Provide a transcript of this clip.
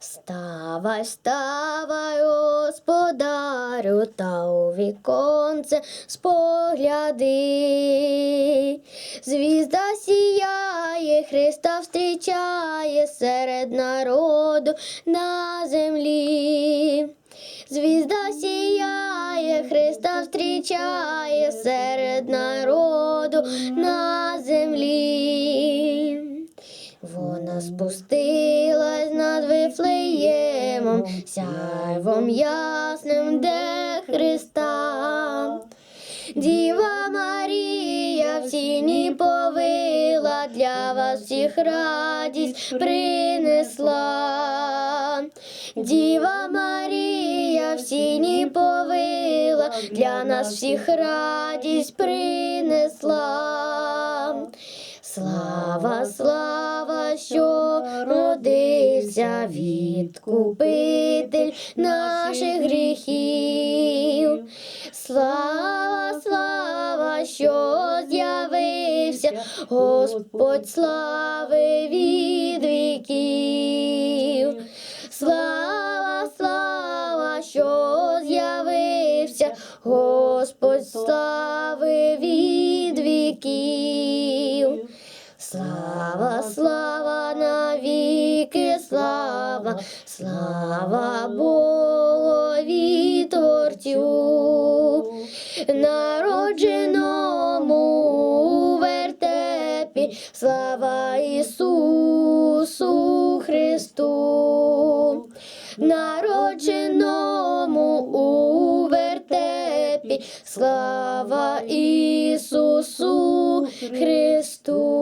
Вставай, вставай, господарю, та у віконце спогляди. Звізда сіяє, Христа встрічає серед народу на землі. Звізда сіяє, Христа встрічає серед народу на землі. Вона спустилась над Вифлеємом, сяйвом ясним, де Христа. Діва Марія в сіні повила, для вас всіх радість принесла. Діва Марія в сіні повила, для нас всіх радість принесла. Слава, слава, родився відкупитель наших гріхів. Слава, слава, що з'явився, Господь слави від віків. Слава, слава, що з'явився, Господь слави від віків. Слава, слава навіки, слава, слава Богові Творцю, народженому вертепі, слава Ісусу Христу, народженому у вертепі, слава Ісусу Христу.